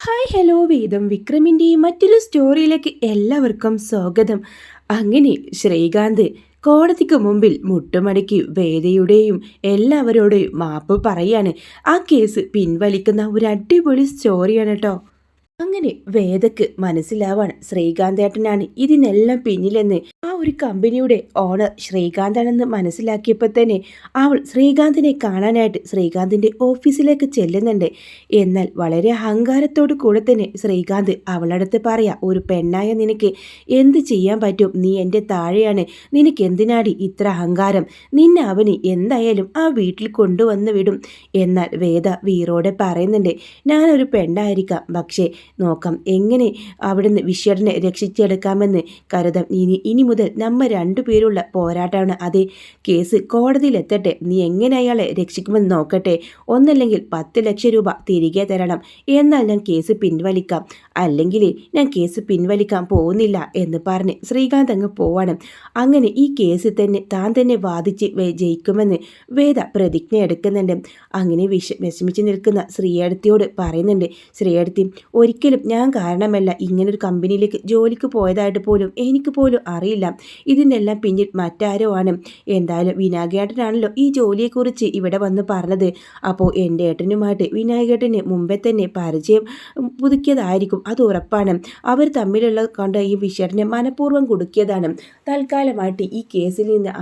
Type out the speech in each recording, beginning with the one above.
Hi hello വേദം വിക്രമിന്റെ മറ്റൊരു സ്റ്റോറിയിലേക്ക് എല്ലാവർക്കും സ്വാഗതം. അങ്ങനെ ശ്രീകാന്ത് കോടതിക്ക് മുമ്പിൽ മുട്ടുമടക്കി വേദയുടെയും എല്ലാവരോടെയും മാപ്പ് പറയാണ്. ആ കേസ് പിൻവലിക്കുന്ന ഒരു അടിപൊളി സ്റ്റോറിയാണ് കേട്ടോ അങ്ങനെ വേദക്ക് മനസ്സിലാവാണ് ശ്രീകാന്തേട്ടനാണ് ഇതിനെല്ലാം പിന്നിലെന്ന് ഒരു കമ്പനിയുടെ ഓണർ ശ്രീകാന്താണെന്ന് മനസ്സിലാക്കിയപ്പോൾ തന്നെ അവൾ ശ്രീകാന്തിനെ കാണാനായിട്ട് ശ്രീകാന്തിന്റെ ഓഫീസിലേക്ക് ചെല്ലുന്നുണ്ട്. എന്നാൽ വളരെ അഹങ്കാരത്തോടു കൂടെ തന്നെ ശ്രീകാന്ത് അവളടുത്ത് പറയാ ഒരു പെണ്ണായ നിനക്ക് എന്ത് ചെയ്യാൻ പറ്റും? നീ എന്റെ താഴെയാണ്. നിനക്ക് എന്തിനാടി ഇത്ര അഹങ്കാരം? നിന്നെ അവന് എന്തായാലും ആ വീട്ടിൽ കൊണ്ടുവന്ന് വിടും. എന്നാൽ വേദ വീറോടെ പറയുന്നുണ്ട് ഞാനൊരു പെണ്ണായിരിക്കാം. പക്ഷേ നോക്കാം എങ്ങനെ അവിടുന്ന് വിശ്വടനെ രക്ഷിച്ചെടുക്കാമെന്ന് കരുതാം. ഇനി ഇനി മുതൽ നമ്മ രണ്ടുപേരുള്ള പോരാട്ടമാണ് അതെ കേസ് കോടതിയിലെത്തട്ടെ. നീ എങ്ങനെ അയാളെ രക്ഷിക്കുമെന്ന് നോക്കട്ടെ. ഒന്നല്ലെങ്കിൽ പത്ത് ലക്ഷം രൂപ തിരികെ തരണം. എന്നാൽ ഞാൻ കേസ് പിൻവലിക്കാം. അല്ലെങ്കിൽ ഞാൻ കേസ് പിൻവലിക്കാൻ പോകുന്നില്ല എന്ന് പറഞ്ഞ് ശ്രീകാന്ത് അങ്ങ് പോവാണ്. അങ്ങനെ ഈ കേസ് തന്നെ താൻ തന്നെ വാദിച്ച് ജയിക്കുമെന്ന് വേദ പ്രതിജ്ഞ എടുക്കുന്നുണ്ട്. അങ്ങനെ വിഷ വിഷമിച്ച് നിൽക്കുന്ന ശ്രീയടുത്തിയോട് പറയുന്നുണ്ട്. ശ്രീയടുത്തി ഒരിക്കലും ഞാൻ കാരണമല്ല ഇങ്ങനൊരു കമ്പനിയിലേക്ക് ജോലിക്ക് പോയതായിട്ട് പോലും എനിക്ക് പോലും അറിയില്ല. ഇതിനെല്ലാം പിന്നിൽ മറ്റാരോ ആണ് എന്തായാലും വിനായകേട്ടനാണല്ലോ ഈ ജോലിയെക്കുറിച്ച് ഇവിടെ വന്ന് പറഞ്ഞത്. അപ്പോൾ എന്റെ ഏട്ടനുമായിട്ട് വിനായകേട്ടന് മുമ്പേ തന്നെ പരിചയം പുതുക്കിയതായിരിക്കും അത് ഉറപ്പാണ്. അവർ തമ്മിലുള്ള കണ്ട ഈ വിഷയനെ മനഃപൂർവം കൊടുക്കിയതാണ്. തൽക്കാലമായിട്ട് ഈ കേസിൽ നിന്ന്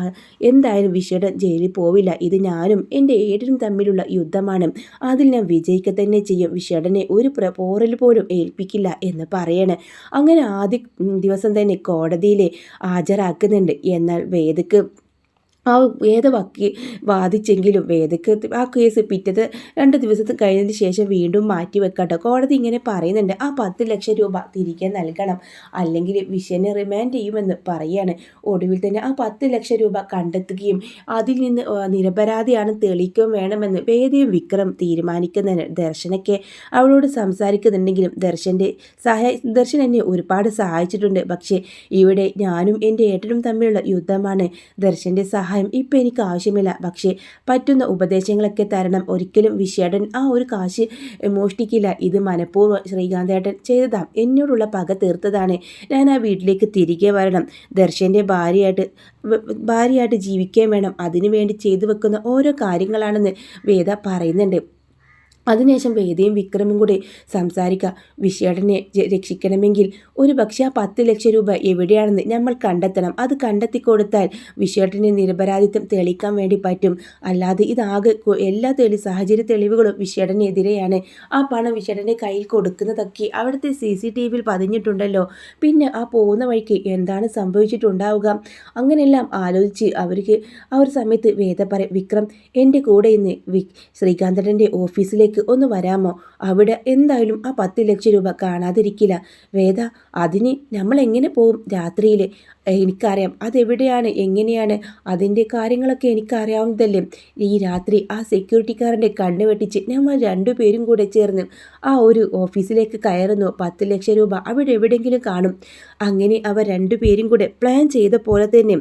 എന്തായാലും വിഷയുടെ ജയിലിൽ പോവില്ല. ഇത് ഞാനും എന്റെ ഏട്ടനും തമ്മിലുള്ള യുദ്ധമാണ്. അതിൽ ഞാൻ വിജയിക്കുക തന്നെ ചെയ്യും. വിഷയടനെ ഒരു പോറൽ പോലും ഏൽപ്പിക്കില്ല എന്ന് പറയണേ. അങ്ങനെ ആദ്യ ദിവസം തന്നെ കോടതിയിൽ ഹാജരാക്കുന്നുണ്ട്. എന്നാൽ വേദക്ക് ആ വേദ വക്കി വാദിച്ചെങ്കിലും വേദക്ക് ആ കേസ് പിറ്റത്തെ രണ്ട് ദിവസത്തെ കഴിഞ്ഞതിന് ശേഷം വീണ്ടും മാറ്റി വെക്കട്ടെ. കോടതി ഇങ്ങനെ പറയുന്നുണ്ട് ആ പത്ത് ലക്ഷം രൂപ തിരികെ നൽകണം. അല്ലെങ്കിൽ വിഷയനെ റിമാൻഡ് ചെയ്യുമെന്ന് പറയാണ്. ഒടുവിൽ തന്നെ ആ പത്ത് ലക്ഷം രൂപ കണ്ടെത്തുകയും അതിൽ നിന്ന് നിരപരാധിയാണ് തെളിക്കുകയും വേണമെന്ന് വേദിയും വിക്രം തീരുമാനിക്കുന്നതിന് ദർശനയ്ക്ക് അവളോട് സംസാരിക്കുന്നുണ്ടെങ്കിലും ദർശന്റെ സഹായ ദർശൻ എന്നെ ഒരുപാട് സഹായിച്ചിട്ടുണ്ട്. പക്ഷേ ഇവിടെ ഞാനും എന്റെ ഏട്ടനും തമ്മിലുള്ള യുദ്ധമാണ് ദർശന്റെ സഹായം സഹായം ഇപ്പം എനിക്ക് ആവശ്യമില്ല. പക്ഷേ പറ്റുന്ന ഉപദേശങ്ങളൊക്കെ തരണം. ഒരിക്കലും വിഷേടൻ ആ ഒരു കാശ് മോഷ്ടിക്കില്ല. ഇത് മനഃപൂർവം ശ്രീകാന്തേട്ടൻ ചെയ്തതാം. എന്നോടുള്ള പക തീർത്തതാണ്. ഞാൻ ആ വീട്ടിലേക്ക് തിരികെ വരണം. ദർശന്റെ ഭാര്യയായിട്ട് ഭാര്യയായിട്ട് ജീവിക്കാൻ വേണം. അതിനുവേണ്ടി ചെയ്തു വെക്കുന്ന ഓരോ കാര്യങ്ങളാണെന്ന് വേദ പറയുന്നുണ്ട്. അതിനുശേഷം വേദയും വിക്രമും കൂടി സംസാരിക്കുക വിഷയടനെ രക്ഷിക്കണമെങ്കിൽ ഒരു പക്ഷേ ആ പത്ത് ലക്ഷം രൂപ എവിടെയാണെന്ന് നമ്മൾ കണ്ടെത്തണം. അത് കണ്ടെത്തി കൊടുത്താൽ വിഷയടനെ നിരപരാധിത്വം തെളിയിക്കാൻ വേണ്ടി പറ്റും. അല്ലാതെ ഇതാകെ എല്ലാ തെളി സാഹചര്യ തെളിവുകളും വിഷയടനെതിരെയാണ് ആ പണം വിഷയടന്റെ കയ്യിൽ കൊടുക്കുന്നതൊക്കെ അവിടുത്തെ സി സി ടി വിയിൽ പതിഞ്ഞിട്ടുണ്ടല്ലോ. പിന്നെ ആ പോകുന്ന വഴിക്ക് എന്താണ് സംഭവിച്ചിട്ടുണ്ടാവുക? അങ്ങനെയെല്ലാം ആലോചിച്ച് അവർക്ക് ആ ഒരു സമയത്ത് വേദ വിക്രം എന്റെ കൂടെ ഇന്ന് വി ശ്രീകാന്തന്റെ ഓഫീസിലേക്ക് വീട്ടിലേക്ക് ഒന്ന് വരാമോ? അവിടെ എന്തായാലും ആ പത്ത് ലക്ഷം രൂപ കാണാതിരിക്കില്ല. വേദ അതിന് നമ്മൾ എങ്ങനെ പോവും രാത്രിയിൽ എനിക്കറിയാം അതെവിടെയാണ് എങ്ങനെയാണ്? അതിന്റെ കാര്യങ്ങളൊക്കെ എനിക്കറിയാവുന്നതല്ലേ. ഈ രാത്രി ആ സെക്യൂരിറ്റിക്കാരന്റെ കണ്ണ് വെട്ടിച്ച് നമ്മൾ രണ്ടുപേരും കൂടെ ചേർന്ന് ആ ഒരു ഓഫീസിലേക്ക് കയറുന്നു. പത്ത് ലക്ഷം രൂപ അവിടെ എവിടെയെങ്കിലും കാണും. അങ്ങനെ അവർ രണ്ടുപേരും കൂടെ പ്ലാൻ ചെയ്ത പോലെ തന്നെ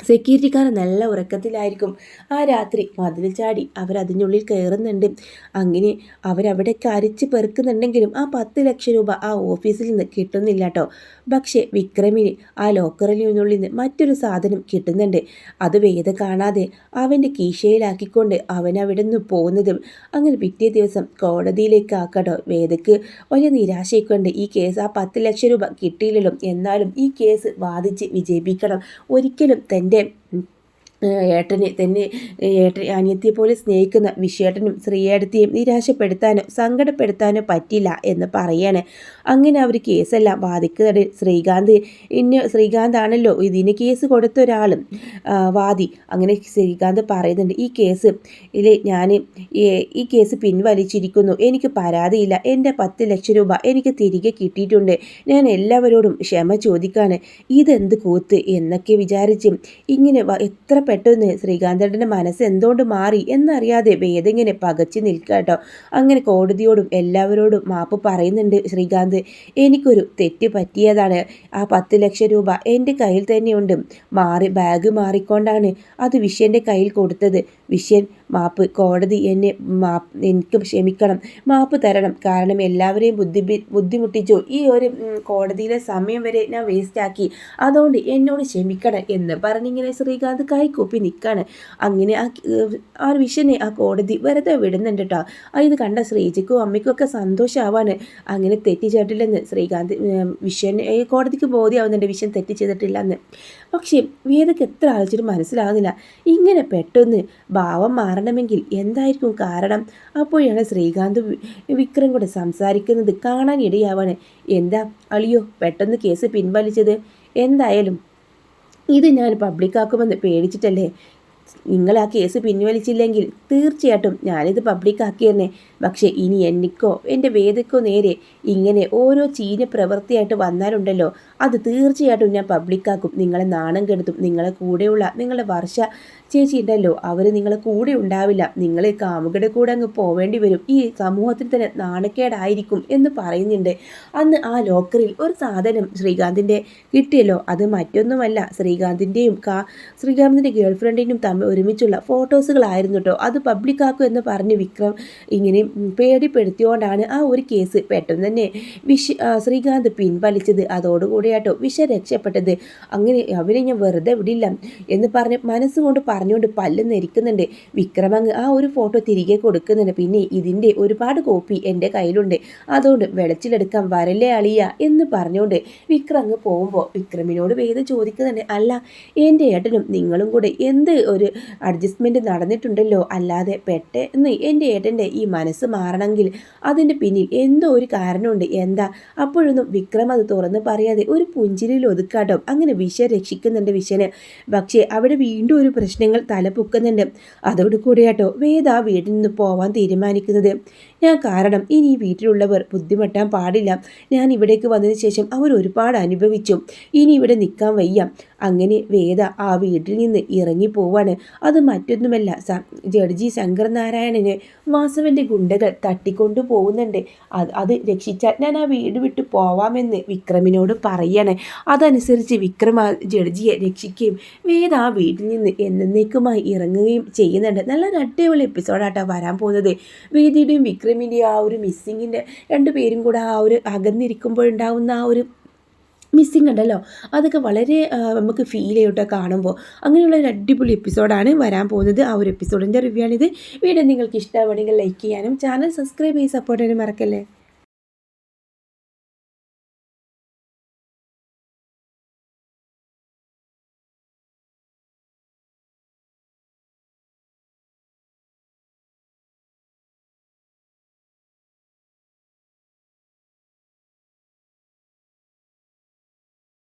സെക്യൂരിറ്റിക്കാർ നല്ല ഉറക്കത്തിലായിരിക്കും. ആ രാത്രി മതിൽ ചാടി അവരതിനുള്ളിൽ കയറുന്നുണ്ട്. അങ്ങനെ അവരവിടെ കരച്ച് പെറുക്കുന്നുണ്ടെങ്കിലും ആ പത്ത് ലക്ഷം രൂപ ആ ഓഫീസിൽ നിന്ന് കിട്ടുന്നില്ല കേട്ടോ പക്ഷേ വിക്രമിന് ആ ലോക്കറിൽ നിന്നുള്ളിൽ നിന്ന് മറ്റൊരു സാധനം കിട്ടുന്നുണ്ട്. അത് വേദ കാണാതെ അവന്റെ കീശയിലാക്കിക്കൊണ്ട് അവൻ അവിടെ നിന്ന് പോകുന്നതും അങ്ങനെ പിറ്റേ ദിവസം കോടതിയിലേക്ക് ആക്കട്ടോ വേദക്ക് വലിയ നിരാശയൊക്കെയുണ്ട് ഈ കേസ് ആ പത്ത് ലക്ഷം രൂപ കിട്ടിയില്ലല്ലോ. എന്നാലും ഈ കേസ് വാദിച്ച് വിജയിപ്പിക്കണം. ഒരിക്കലും എന്റെ ഏട്ടനെ തന്നെ ഏട്ടൻ അനിയത്തിയെ പോലെ സ്നേഹിക്കുന്ന വിഷേട്ടനും ശ്രീയേടത്തെയും നിരാശപ്പെടുത്താനോ സങ്കടപ്പെടുത്താനോ പറ്റില്ല എന്ന് പറയാണ്. അങ്ങനെ അവർ കേസെല്ലാം ബാധിക്കുന്നത് ശ്രീകാന്ത് ഇന്ന ശ്രീകാന്ത് ആണല്ലോ ഇതിന് കേസ് കൊടുത്ത ഒരാളും വാദി. അങ്ങനെ ശ്രീകാന്ത് പറയുന്നുണ്ട് ഈ കേസ് ഇതിൽ ഞാൻ ഈ കേസ് പിൻവലിച്ചിരിക്കുന്നു. എനിക്ക് പരാതിയില്ല. എന്റെ പത്ത് ലക്ഷം രൂപ എനിക്ക് തിരികെ കിട്ടിയിട്ടുണ്ട്. ഞാൻ എല്ലാവരോടും ക്ഷമ ചോദിക്കാണ്. ഇതെന്ത് കൂത്ത്? എന്നൊക്കെ വിചാരിച്ചും ഇങ്ങനെ എത്ര പെട്ടെന്ന് ശ്രീകാന്തേട്ടന്റെ മനസ്സ് എന്തുകൊണ്ട് മാറി എന്നറിയാതെ വേദങ്ങനെ പകച്ചു നിൽക്കുക കേട്ടോ. അങ്ങനെ കോടതിയോടും എല്ലാവരോടും മാപ്പ് പറയുന്നുണ്ട് ശ്രീകാന്ത്. എനിക്കൊരു തെറ്റ് പറ്റിയതാണ്. ആ പത്ത് ലക്ഷം രൂപ എന്റെ കയ്യിൽ തന്നെയുണ്ട്. മാറി ബാഗ് മാറിക്കൊണ്ടാണ് അത് വിഷയന്റെ കയ്യിൽ കൊടുത്തത്. വിഷ്യൻ മാപ്പ് കോടതി എന്നെ മാപ്പ് എനിക്ക് ക്ഷമിക്കണം മാപ്പ് തരണം. കാരണം എല്ലാവരെയും ബുദ്ധി ബുദ്ധിമുട്ടിച്ചു. ഈ ഒരു കോടതിയിലെ സമയം വരെ ഞാൻ വേസ്റ്റാക്കി അതുകൊണ്ട് എന്നോട് ക്ഷമിക്കണം എന്ന് പറഞ്ഞിങ്ങനെ ശ്രീകാന്ത് കൈക്കൂപ്പി നിൽക്കാണ് അങ്ങനെ ആ ആ വിഷനെ ആ കോടതി വെറുതെ വിടുന്നുണ്ട് കേട്ടോ ഇത് കണ്ട ശ്രീജിക്കും അമ്മയ്ക്കും ഒക്കെ സന്തോഷമാവാണ് അങ്ങനെ തെറ്റി ശ്രീകാന്ത് വിഷൻ കോടതിക്ക് ബോധ്യമാവുന്നുണ്ട് വിഷൻ തെറ്റി ചെയ്തിട്ടില്ലെന്ന് പക്ഷേ വേദക്ക് എത്ര ആലോചിച്ചിട്ട് മനസ്സിലാകുന്നില്ല ഇങ്ങനെ പെട്ടെന്ന് ഭാവം മാറണമെങ്കിൽ എന്തായിരിക്കും കാരണം? അപ്പോഴാണ് ശ്രീകാന്ത് വിക്രം കൂടെ സംസാരിക്കുന്നത് കാണാൻ ഇടയാവാണ് എന്താ? അളിയോ പെട്ടെന്ന് കേസ് പിൻവലിച്ചത്? എന്തായാലും ഇത് ഞാൻ പബ്ലിക്കാക്കുമെന്ന് പേടിച്ചിട്ടല്ലേ? നിങ്ങൾ ആ കേസ് പിൻവലിച്ചില്ലെങ്കിൽ തീർച്ചയായിട്ടും ഞാനിത് പബ്ലിക്കാക്കിയെന്നെ പക്ഷേ ഇനി എനിക്കോ എന്റെ വേദക്കോ നേരെ ഇങ്ങനെ ഓരോ ചീന പ്രവൃത്തിയായിട്ട് വന്നാലുണ്ടല്ലോ. അത് തീർച്ചയായിട്ടും ഞാൻ പബ്ലിക്കാക്കും നിങ്ങളെ നാണം കെടുത്തും. നിങ്ങളെ കൂടെയുള്ള നിങ്ങളുടെ വർഷ ചേച്ചി ഉണ്ടല്ലോ അവർ നിങ്ങളെ കൂടെ ഉണ്ടാവില്ല. നിങ്ങൾ കാമുകയുടെ കൂടെ അങ്ങ് പോവേണ്ടി വരും. ഈ സമൂഹത്തിൽ തന്നെ നാണക്കേടായിരിക്കും എന്ന് പറയുന്നുണ്ട്. അന്ന് ആ ലോക്കറിൽ ഒരു സാധനം ശ്രീകാന്തിന്റെ കിട്ടിയല്ലോ. അത് മറ്റൊന്നുമല്ല ശ്രീകാന്തിന്റെയും കാ ശ്രീകാന്തിന്റെ ഗേൾ ഫ്രണ്ടിനും തമ്മിൽ ഒരുമിച്ചുള്ള ഫോട്ടോസുകളായിരുന്നു കേട്ടോ. അത് പബ്ലിക്കാക്കും എന്ന് പറഞ്ഞ് വിക്രം ഇങ്ങനെ പേടിപ്പെടുത്തിയോണ്ടാണ് ആ ഒരു കേസ് പെട്ടെന്ന് തന്നെ വിഷ ശ്രീകാന്ത് പിൻവലിച്ചത്. അതോടുകൂടിയാട്ടോ വിഷ രക്ഷപ്പെട്ടത്. അങ്ങനെ അവരെ ഞാൻ വെറുതെ വിടില്ല എന്ന് പറഞ്ഞ് മനസ്സുകൊണ്ട് പറഞ്ഞുകൊണ്ട് പല്ല് നെരിക്കുന്നുണ്ട്. വിക്രമങ്ങ് ആ ഒരു ഫോട്ടോ തിരികെ കൊടുക്കുന്നുണ്ട്. പിന്നെ ഇതിന്റെ ഒരുപാട് കോപ്പി എന്റെ കയ്യിലുണ്ട്. അതുകൊണ്ട് വെളച്ചിലെടുക്കാൻ വരല്ലേ അളിയ എന്ന് പറഞ്ഞുകൊണ്ട് വിക്രമങ്ങ് പോകുമ്പോൾ വിക്രമിനോട് വേദ ചോദിക്കുന്നുണ്ട്. അല്ല എന്റെ ഏട്ടനും നിങ്ങളും കൂടെ എന്ത് ഒരു അഡ്ജസ്റ്റ്മെന്റ് നടന്നിട്ടുണ്ടല്ലോ? അല്ലാതെ പെട്ടെന്ന് എന്റെ ഏട്ടന്റെ ഈ മനസ്സ് മാറണമെങ്കിൽ അതിന്റെ പിന്നിൽ എന്തോ ഒരു കാരണമുണ്ട്. എന്താ? അപ്പോഴൊന്നും വിക്രം അത് തുറന്ന് പറയാതെ ഒരു പുഞ്ചിരിയിൽ ഒതുക്കാട്ടോ. അങ്ങനെ വിഷ രക്ഷിക്കുന്നുണ്ട് വിഷന് പക്ഷേ അവിടെ വീണ്ടും ഒരു പ്രശ്നങ്ങൾ തലപൊക്കുന്നുണ്ട്. അതോട് കൂടിയാട്ടോ വേദ വീട്ടിൽ നിന്ന് പോവാൻ തീരുമാനിക്കുന്നത്. ഞാൻ കാരണം ഇനി ഈ വീട്ടിലുള്ളവർ ബുദ്ധിമുട്ടാൻ പാടില്ല. ഞാൻ ഇവിടേക്ക് വന്നതിന് ശേഷം അവർ ഒരുപാട് അനുഭവിച്ചു. ഇനി ഇവിടെ നിൽക്കാൻ വയ്യ. അങ്ങനെ വേദ ആ വീട്ടിൽ നിന്ന് ഇറങ്ങിപ്പോവാണ് അത് മറ്റൊന്നുമല്ല ജഡ്ജി ശങ്കർ നാരായണന് വാസവന്റെ ഗുണ്ടകൾ തട്ടിക്കൊണ്ടു പോകുന്നുണ്ട്. അത് അത് രക്ഷിച്ചാൽ ഞാൻ ആ വീട് വിട്ടു പോവാമെന്ന് വിക്രമിനോട് പറയണേ. അതനുസരിച്ച് വിക്രം ജഡ്ജിയെ രക്ഷിക്കുകയും വേദ ആ വീട്ടിൽ നിന്ന് എന്നേക്കുമായി ഇറങ്ങുകയും ചെയ്യുന്നുണ്ട്. നല്ല അടിപൊളി എപ്പിസോഡാട്ടോ വരാൻ പോകുന്നത്. വേദിയുടെയും വിക്രമിന്റെയും ആ ഒരു മിസ്സിങ്ങിന്റെ രണ്ടുപേരും കൂടെ ആ ഒരു അകന്നിരിക്കുമ്പോഴുണ്ടാവുന്ന ആ ഒരു മിസ്സിങ് ഉണ്ടല്ലോ. അതൊക്കെ വളരെ നമുക്ക് ഫീൽ ചെയ്യട്ടെ കാണുമ്പോൾ. അങ്ങനെയുള്ള ഒരു അടിപൊളി എപ്പിസോഡാണ് വരാൻ പോകുന്നത്. ആ ഒരു എപ്പിസോഡിന്റെ റിവ്യൂ ആണിത് വീഡിയോ നിങ്ങൾക്ക് ഇഷ്ടമാണെങ്കിൽ ലൈക്ക് ചെയ്യാനും ചാനൽ സബ്സ്ക്രൈബ് ചെയ്ത് സപ്പോർട്ട് ചെയ്യാനും മറക്കല്ലേ?